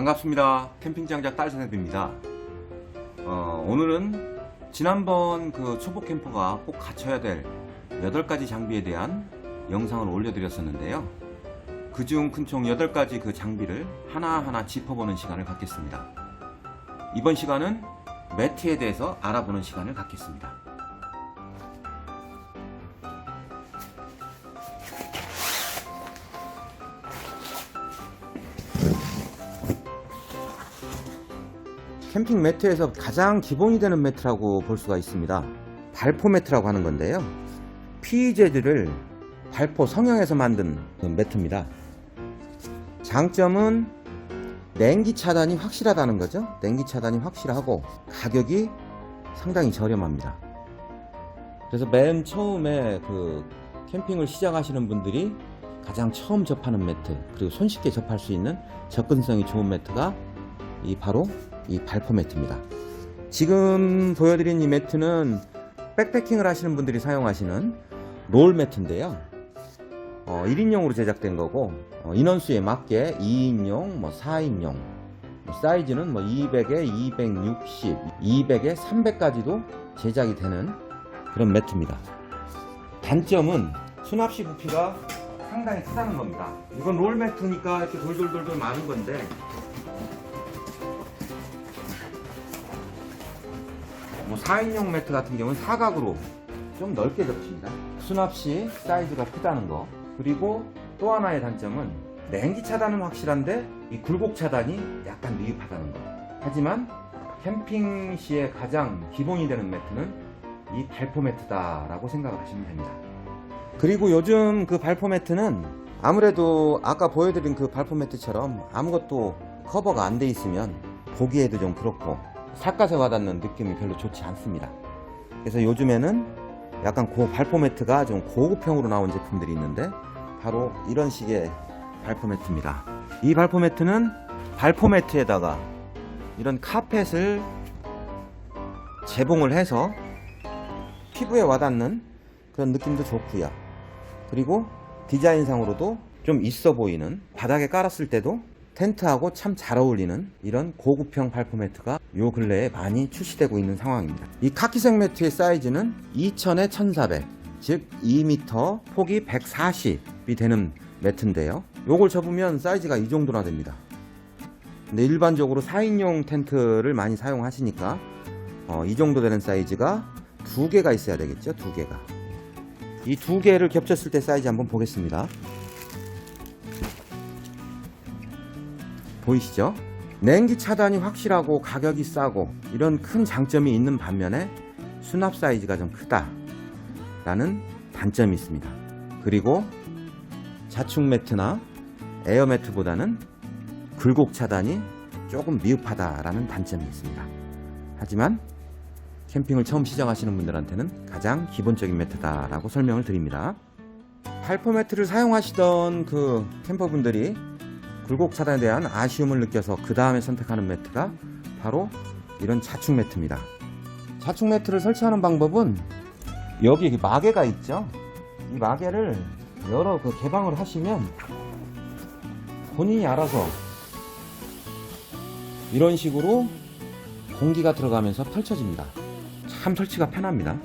반갑습니다. 캠핑장작 딸사대입니다. 어, 오늘은 지난번 그 초보 캠퍼가 꼭 갖춰야 될 8가지 장비에 대한 영상을 올려드렸었는데요. 그중 큰총 8가지 그 장비를 하나하나 짚어보는 시간을 갖겠습니다. 이번 시간은 매트에 대해서 알아보는 시간을 갖겠습니다. 캠핑 매트에서 가장 기본이 되는 매트라고 볼 수가 있습니다. 발포 매트라고 하는 건데요. PEZ를 발포 성형에서 만든 그 매트입니다. 장점은 냉기 차단이 확실하다는 거죠. 냉기 차단이 확실하고 가격이 상당히 저렴합니다. 그래서 맨 처음에 그 캠핑을 시작하시는 분들이 가장 처음 접하는 매트 그리고 손쉽게 접할 수 있는 접근성이 좋은 매트가 이 바로 이 발포 매트입니다. 지금 보여드린 이 매트는 백패킹을 하시는 분들이 사용하시는 롤 매트인데요. 어, 1인용으로 제작된 거고 어, 인원수에 맞게 2인용, 뭐 4인용 뭐 사이즈는 뭐 200에 260, 200에 300까지도 제작이 되는 그런 매트입니다. 단점은 수납시 부피가 상당히 크다는 겁니다. 이건 롤 매트니까 이렇게 돌돌돌돌 많은 건데 뭐 4인용 매트 같은 경우는 사각으로 좀 넓게 접힙니다. 수납 시 사이즈가 크다는 거. 그리고 또 하나의 단점은 냉기 차단은 확실한데 이 굴곡 차단이 약간 미흡하다는 거. 하지만 캠핑 시에 가장 기본이 되는 매트는 이 발포 매트다라고 생각을 하시면 됩니다. 그리고 요즘 그 발포 매트는 아무래도 아까 보여드린 그 발포 매트처럼 아무것도 커버가 안 돼 있으면 보기에도 좀 그렇고 삿갓에 와닿는 느낌이 별로 좋지 않습니다. 그래서 요즘에는 약간 고 발포 매트가 좀 고급형으로 나온 제품들이 있는데 바로 이런 식의 발포 매트입니다. 이 발포 매트는 발포 매트에다가 이런 카펫을 재봉을 해서 피부에 와닿는 그런 느낌도 좋고요. 그리고 디자인상으로도 좀 있어 보이는 바닥에 깔았을 때도 텐트하고 참 잘 어울리는 이런 고급형 발포 매트가 요 근래에 많이 출시되고 있는 상황입니다. 이 카키색 매트의 사이즈는 2000에 1400, 즉 2m, 폭이 140이 되는 매트인데요. 요걸 접으면 사이즈가 이 정도나 됩니다. 근데 일반적으로 4인용 텐트를 많이 사용하시니까 어, 이 정도 되는 사이즈가 두 개가 있어야 되겠죠, 두 개가. 이 두 개를 겹쳤을 때 사이즈 한번 보겠습니다. 보이시죠? 냉기 차단이 확실하고 가격이 싸고 이런 큰 장점이 있는 반면에 수납 사이즈가 좀 크다라는 단점이 있습니다. 그리고 자축 매트나 에어 매트보다는 굴곡 차단이 조금 미흡하다라는 단점이 있습니다. 하지만 캠핑을 처음 시작하시는 분들한테는 가장 기본적인 매트다라고 설명을 드립니다. 발포 매트를 사용하시던 그 캠퍼분들이 굴곡 차단에 대한 아쉬움을 느껴서 그 다음에 선택하는 매트가 바로 이런 자축 매트입니다. 자축 매트를 설치하는 방법은 여기 이 마개가 있죠. 이 마개를 여러 그 개방을 하시면 본인이 알아서 이런 식으로 공기가 들어가면서 펼쳐집니다. 참 설치가 편합니다.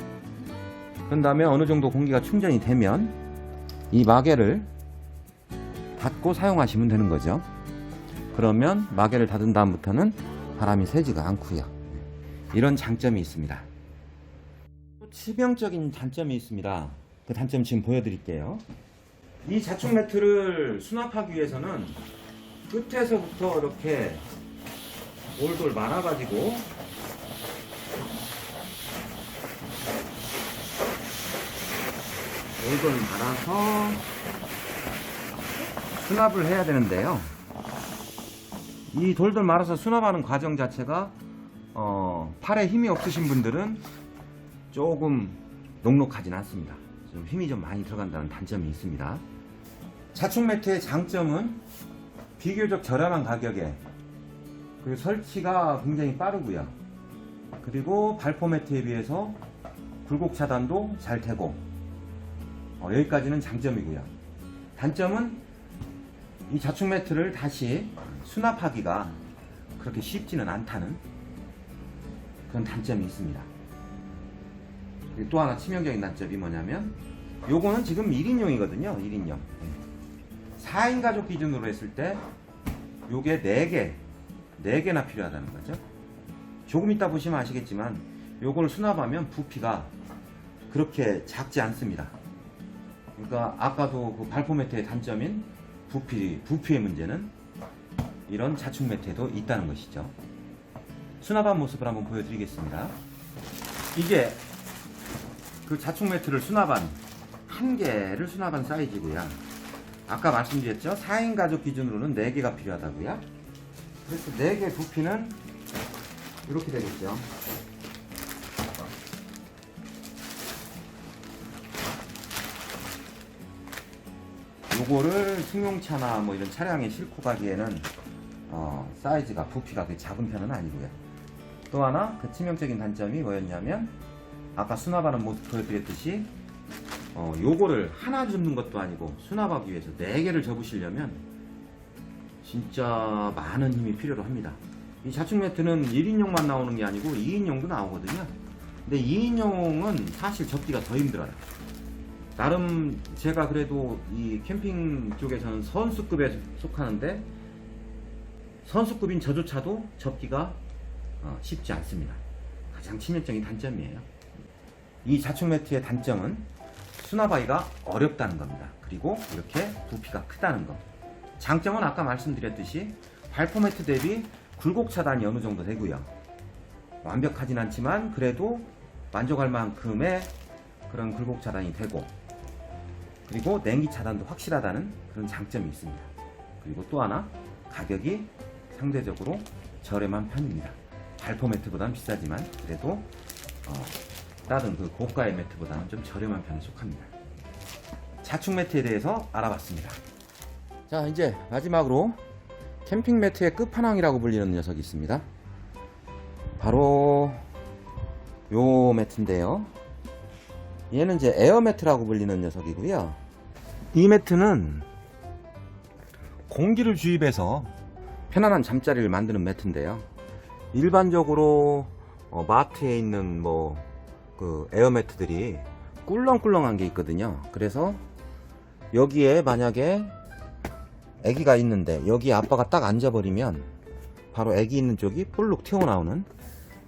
그런 다음에 어느 정도 공기가 충전이 되면 이 마개를 닫고 사용하시면 되는 거죠. 그러면 마개를 닫은 다음부터는 바람이 새지가 않고요. 이런 장점이 있습니다. 또 치명적인 단점이 있습니다. 그 단점 지금 보여드릴게요. 이 자축 매트를 수납하기 위해서는 끝에서부터 이렇게 돌돌 말아가지고 돌돌 말아서 수납을 해야 되는데요. 이 돌돌 말아서 수납하는 과정 자체가 어, 팔에 힘이 없으신 분들은 조금 녹록하진 않습니다. 좀 힘이 좀 많이 들어간다는 단점이 있습니다. 자축 매트의 장점은 비교적 저렴한 가격에 그리고 설치가 굉장히 빠르고요. 그리고 발포 매트에 비해서 굴곡 차단도 잘 되고 어, 여기까지는 장점이고요. 단점은 이 자축 매트를 다시 수납하기가 그렇게 쉽지는 않다는 그런 단점이 있습니다. 또 하나 치명적인 단점이 뭐냐면 요거는 지금 1인용이거든요. 1인용. 4인 가족 기준으로 했을 때 요게 4개, 4개나 필요하다는 거죠. 조금 이따 보시면 아시겠지만 요걸 수납하면 부피가 그렇게 작지 않습니다. 그러니까 아까도 그 발포 매트의 단점인 부피, 부피의 문제는 이런 자축 매트에도 있다는 것이죠. 수납한 모습을 한번 보여드리겠습니다. 이게 그 자축 매트를 수납한 한 개를 수납한 사이즈고요. 아까 말씀드렸죠? 4인 가족 기준으로는 4개가 필요하다고요. 그래서 4개 부피는 이렇게 되겠죠. 요거를 승용차나 뭐 이런 차량에 싣고 가기에는 어, 사이즈가 부피가 그렇게 작은 편은 아니고요. 또 하나 그 치명적인 단점이 뭐였냐면 아까 수납하는 모습 보여드렸듯이 어, 요거를 하나 접는 것도 아니고 수납하기 위해서 네 개를 접으시려면 진짜 많은 힘이 필요로 합니다. 이 자축 매트는 1인용만 나오는 게 아니고 2인용도 나오거든요. 근데 2인용은 사실 접기가 더 힘들어요. 나름 제가 그래도 이 캠핑 쪽에서는 선수급에 속하는데 선수급인 저조차도 접기가 어, 쉽지 않습니다. 가장 치명적인 단점이에요. 이 자축 매트의 단점은 수납하기가 어렵다는 겁니다. 그리고 이렇게 부피가 크다는 것. 장점은 아까 말씀드렸듯이 발포 매트 대비 굴곡 차단이 어느 정도 되고요. 완벽하진 않지만 그래도 만족할 만큼의 그런 굴곡 차단이 되고 그리고 냉기 차단도 확실하다는 그런 장점이 있습니다. 그리고 또 하나 가격이 상대적으로 저렴한 편입니다. 발포 매트보다는 비싸지만 그래도 어, 다른 그 고가의 매트보다는 좀 저렴한 편에 속합니다. 자축 매트에 대해서 알아봤습니다. 자 이제 마지막으로 캠핑 매트의 끝판왕이라고 불리는 녀석이 있습니다. 바로 요 매트인데요. 얘는 이제 에어 매트라고 불리는 녀석이고요. 이 매트는 공기를 주입해서 편안한 잠자리를 만드는 매트인데요. 일반적으로 어, 마트에 있는 뭐 그 에어 매트들이 꿀렁꿀렁한 게 있거든요. 그래서 여기에 만약에 아기가 있는데 여기 아빠가 딱 앉아버리면 바로 아기 있는 쪽이 볼록 튀어나오는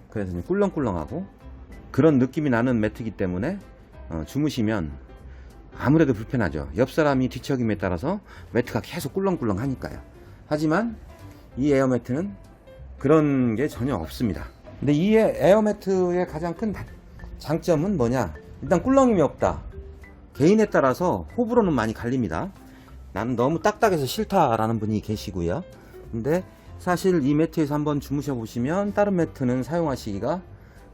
그래서 꿀렁꿀렁하고 그런 느낌이 나는 매트이기 때문에 어, 주무시면 아무래도 불편하죠. 옆 사람이 뒤척임에 따라서 매트가 계속 꿀렁꿀렁 하니까요. 하지만 이 에어 매트는 그런 게 전혀 없습니다. 근데 이 에어 매트의 가장 큰 다- 장점은 뭐냐? 일단 꿀렁임이 없다. 개인에 따라서 호불호는 많이 갈립니다. 나는 너무 딱딱해서 싫다라는 분이 계시고요. 근데 사실 이 매트에서 한번 주무셔 보시면 다른 매트는 사용하시기가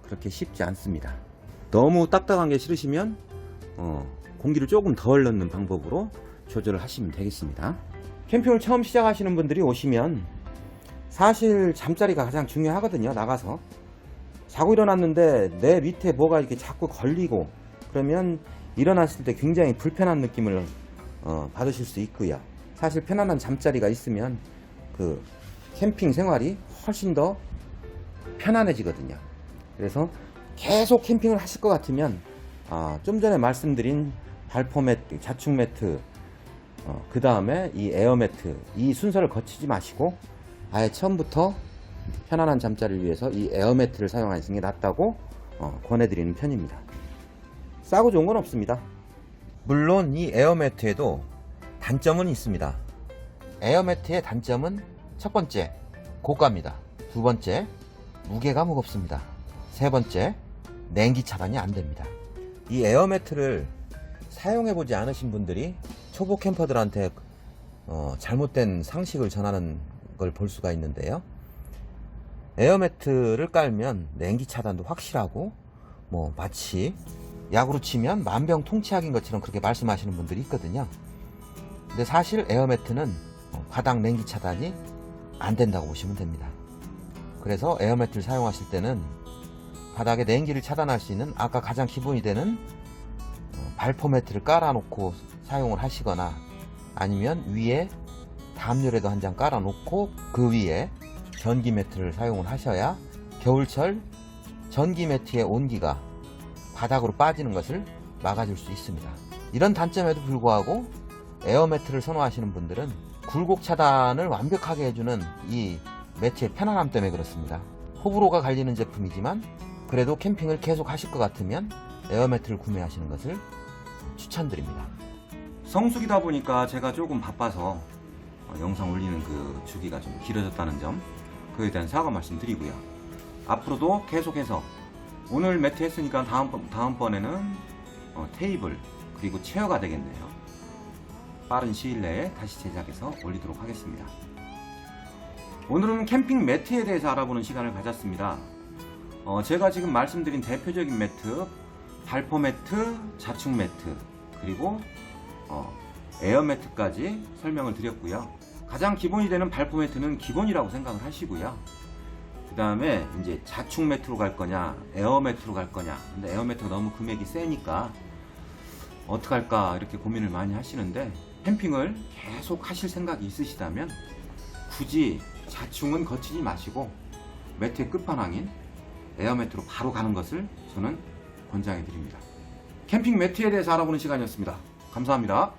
그렇게 쉽지 않습니다. 너무 딱딱한 게 싫으시면 어, 공기를 조금 덜 넣는 방법으로 조절을 하시면 되겠습니다. 캠핑을 처음 시작하시는 분들이 오시면 사실 잠자리가 가장 중요하거든요. 나가서 자고 일어났는데 내 밑에 뭐가 이렇게 자꾸 걸리고 그러면 일어났을 때 굉장히 불편한 느낌을 어, 받으실 수 있고요. 사실 편안한 잠자리가 있으면 그 캠핑 생활이 훨씬 더 편안해지거든요. 그래서 계속 캠핑을 하실 것 같으면 아, 좀 전에 말씀드린 발포 매트, 자축 매트, 그 다음에 이 에어 매트 이 순서를 거치지 마시고 아예 처음부터 편안한 잠자리를 위해서 이 에어 매트를 사용하시는 게 낫다고 어, 권해드리는 편입니다. 싸고 좋은 건 없습니다. 물론 이 에어 매트에도 단점은 있습니다. 에어 매트의 단점은 첫 번째 고가입니다. 두 번째 무게가 무겁습니다. 세 번째 냉기 차단이 안 됩니다. 이 에어 매트를 사용해 보지 않으신 분들이 초보 캠퍼들한테 어, 잘못된 상식을 전하는 걸 볼 수가 있는데요. 에어 매트를 깔면 냉기 차단도 확실하고 뭐 마치 약으로 치면 만병통치약인 것처럼 그렇게 말씀하시는 분들이 있거든요. 근데 사실 에어 매트는 어, 바닥 냉기 차단이 안 된다고 보시면 됩니다. 그래서 에어 매트를 사용하실 때는 바닥에 냉기를 차단할 수 있는 아까 가장 기본이 되는 어, 발포 매트를 깔아놓고 사용을 하시거나 아니면 위에 담요라도 한 장 깔아놓고 그 위에 전기 매트를 사용을 하셔야 겨울철 전기 매트의 온기가 바닥으로 빠지는 것을 막아줄 수 있습니다. 이런 단점에도 불구하고 에어 매트를 선호하시는 분들은 굴곡 차단을 완벽하게 해주는 이 매트의 편안함 때문에 그렇습니다. 호불호가 갈리는 제품이지만 그래도 캠핑을 계속 하실 것 같으면 에어 매트를 구매하시는 것을 추천드립니다. 성수기다 보니까 제가 조금 바빠서 어, 영상 올리는 그 주기가 좀 길어졌다는 점 그에 대한 사과 말씀드리고요. 앞으로도 계속해서 오늘 매트 했으니까 다음 다음번에는 어, 테이블 그리고 체어가 되겠네요. 빠른 시일 내에 다시 제작해서 올리도록 하겠습니다. 오늘은 캠핑 매트에 대해서 알아보는 시간을 가졌습니다. 어, 제가 지금 말씀드린 대표적인 매트, 발포 매트, 자축 매트, 그리고 어, 에어 매트까지 설명을 드렸고요. 가장 기본이 되는 발포 매트는 기본이라고 생각을 하시고요. 그 다음에 이제 자축 매트로 갈 거냐, 에어 매트로 갈 거냐. 근데 에어 매트가 너무 금액이 세니까 어떡할까 이렇게 고민을 많이 하시는데 캠핑을 계속 하실 생각이 있으시다면 굳이 자충은 거치지 마시고 매트의 끝판왕인 에어 매트로 바로 가는 것을 저는 권장해 드립니다. 캠핑 매트에 대해서 알아보는 시간이었습니다. 감사합니다.